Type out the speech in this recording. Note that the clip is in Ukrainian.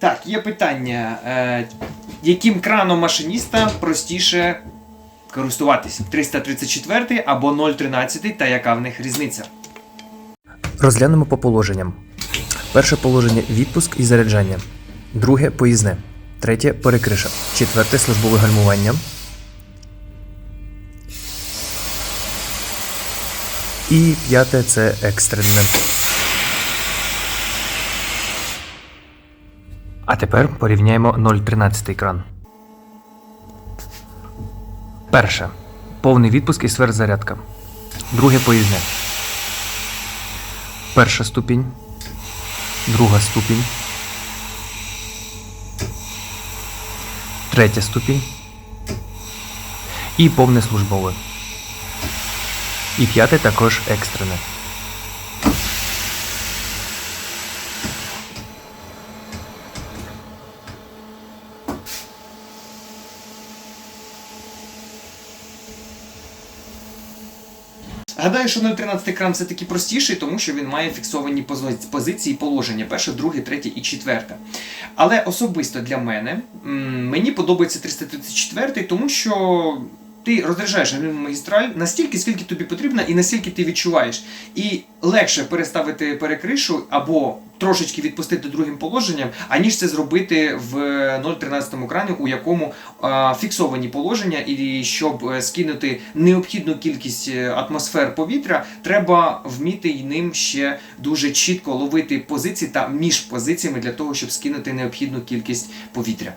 Так, є питання. Е, яким краном машиніста простіше користуватися? 334 або 013 та яка в них різниця? Розглянемо по положенням. Перше положення відпуск і заряджання. Друге поїзне. Третє перекриша. Четверте службове гальмування. І п'яте це екстрене. А тепер порівняємо 0,13 кран. Перше. Повний відпуск і сверхзарядка. Друге поїзне. Перша ступінь. Друга ступінь. Третя ступінь. І повне службове. І п'яте також екстрене. Гадаю, що 013 кран все таки простіший, тому що він має фіксовані позиції положення: перше, друге, третє і четверте. Але особисто для мене мені подобається 334, тому що. Ти розряджаєш магістраль настільки, скільки тобі потрібно, і настільки ти відчуваєш. І легше переставити перекришу або трошечки відпустити другим положенням, аніж це зробити в 0,13 крані, у якому а, фіксовані положення, і щоб е, скинути необхідну кількість е, атмосфер повітря, треба вміти й ним ще дуже чітко ловити позиції та між позиціями для того, щоб скинути необхідну кількість повітря.